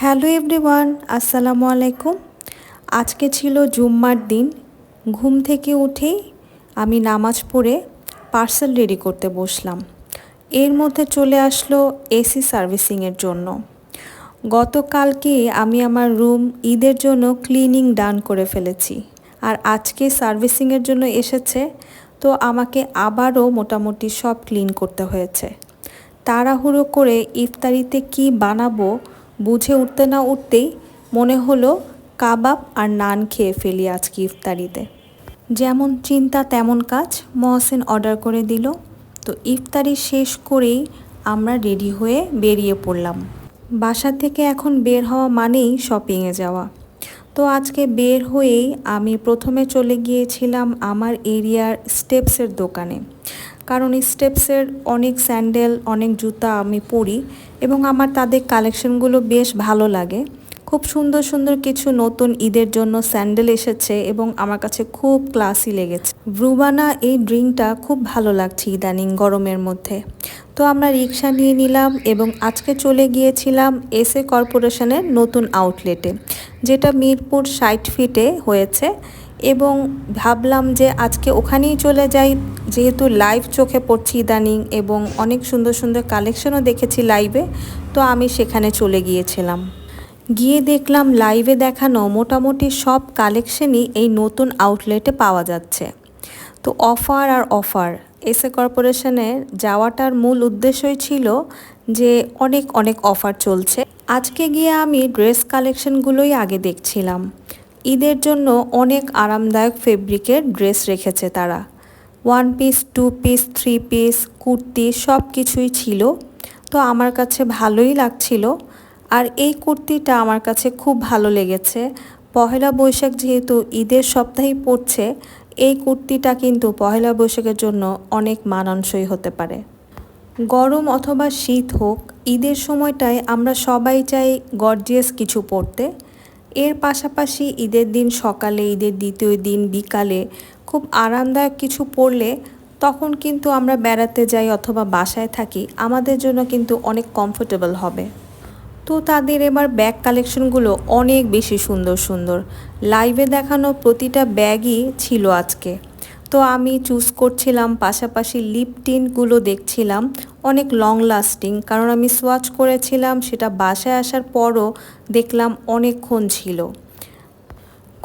Hello everyone, আসসালামু আলাইকুম। আজকে ছিল জুম্মার দিন। ঘুম থেকে উঠেই আমি নামাজ পড়ে পার্সেল রেডি করতে বসলাম। এর মধ্যে চলে আসলো এসি সার্ভিসিংয়ের জন্য। গতকালকে আমি আমার রুম ঈদের জন্য ক্লিনিং ডান করে ফেলেছি। আর আজকে সার্ভিসিংয়ের জন্য এসেছে, তো আমাকে আবারও মোটামুটি সব ক্লিন করতে হয়েছে। তাড়াহুড়ো করে ইফতারিতে কি বানাবো বুঝে উঠতে না উঠতেই মনে হলো কাবাব আর নান খেয়ে ফেলি আজকে ইফতারিতে। যেমন চিন্তা, তেমন কাজ মহসেন অর্ডার করে দিল। তো ইফতারি শেষ করেই আমরা রেডি হয়ে বেরিয়ে পড়লাম। বাসা থেকে এখন বের হওয়া মানেই শপিংয়ে যাওয়া। তো আজকে বের হয়েই আমি প্রথমে চলে গিয়েছিলাম আমার এরিয়ার স্টেপসের দোকানে। কারণ স্টেপসের অনেক স্যান্ডেল, অনেক জুতা আমি পরি এবং আমার তাদের কালেকশনগুলো বেশ ভালো লাগে। খুব সুন্দর সুন্দর কিছু নতুন ঈদের জন্য স্যান্ডেল এসেছে এবং আমার কাছে খুব ক্লাসি লেগেছে। ব্রুবানা এই ড্রিঙ্কটা খুব ভালো লাগছে ইদানিং গরমের মধ্যে। তো আমরা রিক্সা নিয়ে নিলাম এবং আজকে চলে গিয়েছিলাম এস এ কর্পোরেশনের নতুন আউটলেটে, যেটা মিরপুর ষাট ফিটে হয়েছে। এবং ভাবলাম যে আজকে ওখানেই চলে যাই। যেহেতু লাইভ চোখে পড়ছি ইদানিং এবং অনেক সুন্দর সুন্দর কালেকশনও দেখেছি লাইভে তো আমি সেখানে চলে গিয়েছিলাম। গিয়ে দেখলাম লাইভে দেখানো মোটামুটি সব কালেকশনই এই নতুন আউটলেটে পাওয়া যাচ্ছে। তো অফার আর অফার এস এ কর্পোরেশনের যাওয়াটার মূল উদ্দেশ্যই ছিল যে অনেক অনেক অফার চলছে। আজকে গিয়ে আমি ড্রেস কালেকশনগুলোই আগে দেখছিলাম। ঈদের জন্য অনেক আরামদায়ক ফেব্রিকের ড্রেস রেখেছে তারা। One piece two piece three piece kurti সব কিছুই ছিল। তো আমার কাছে ভালোই লাগছিল। আর এই কুর্তিটা আমার কাছে খুব ভালো লেগেছে। পহেলা বৈশাখ যেহেতু ঈদের সপ্তাহেই পড়ছে, এই কুর্তিটা কিন্তু পহেলা বৈশাখের জন্য অনেক মানানসই হতে পারে। গরম অথবা শীত হোক, ঈদের সময়টায় আমরা সবাই চাই গর্জিয়াস কিছু পরতে। এর পাশাপাশি ঈদের দিন সকালে, ঈদের দ্বিতীয় দিন বিকালে খুব আরামদায়ক কিছু পড়লে তখন কিন্তু আমরা বেড়াতে যাই অথবা বাসায় থাকি, আমাদের জন্য কিন্তু অনেক কমফোর্টেবল হবে। তো তাদের এবার ব্যাগ কালেকশনগুলো অনেক বেশি সুন্দর সুন্দর। লাইভে দেখানো প্রতিটা ব্যাগই ছিল আজকে। তো আমি চুজ করছিলাম, পাশাপাশি লিপ টিনগুলো দেখছিলাম, অনেক লং লাস্টিং কারণ আমি সোয়াচ করেছিলাম, সেটা বাসায় আসার পরও দেখলাম অনেকক্ষণ ছিল।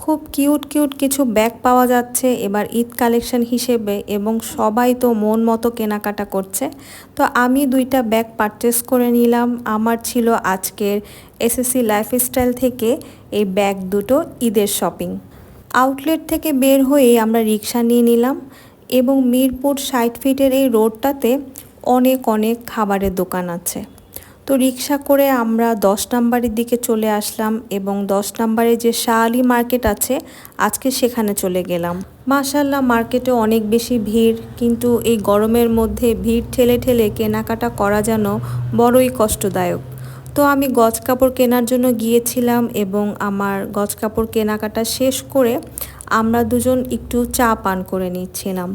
খুব কিউট কিউট কিছু ব্যাগ পাওয়া যাচ্ছে এবার ঈদ কালেকশন হিসেবে এবং সবাই তো মন মতো কেনাকাটা করছে। তো আমি দুইটা ব্যাগ পারচেস করে নিলাম। আমার ছিল আজকের এসএসসি লাইফস্টাইল থেকে এই ব্যাগ দুটো ঈদের শপিং আউটলেট থেকে বের হয়েই আমরা রিক্সা নিয়ে নিলাম এবং মিরপুর ষাট ফিটের এই রোডটাতে অনেক অনেক খাবারের দোকান আছে। তো রিক্সা করে আমরা দশ নাম্বারের দিকে চলে আসলাম এবং দশ নাম্বারে যে শাহালি মার্কেট আছে, আজকে সেখানে চলে গেলাম। মাশাল্লাহ মার্কেটে অনেক বেশি ভিড়, কিন্তু এই গরমের মধ্যে ভিড় ঠেলে ঠেলে কেনাকাটা করা যেন বড়ই কষ্টদায়ক। তো আমি গজ কাপড় কেনার জন্য গিয়েছিলাম এবং আমার গজ কাপড় কেনাকাটা শেষ করে আমরা দুজন একটু চা পান করে নিচ্ছিলাম।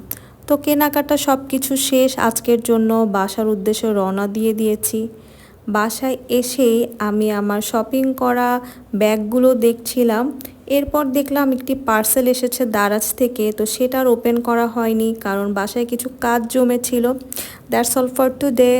তো কেনাকাটা সব কিছু শেষ, আজকের জন্য বাসার উদ্দেশ্যে রওনা দিয়ে দিয়েছি। বাসায় এসেই আমি আমার শপিং করা ব্যাগগুলো দেখছিলাম। এরপর দেখলাম একটি পার্সেল এসেছে দারাজ থেকে, তো সেটার ওপেন করা হয়নি, কারণ বাসায় কিছু কাজ জমেছিল। That's all for today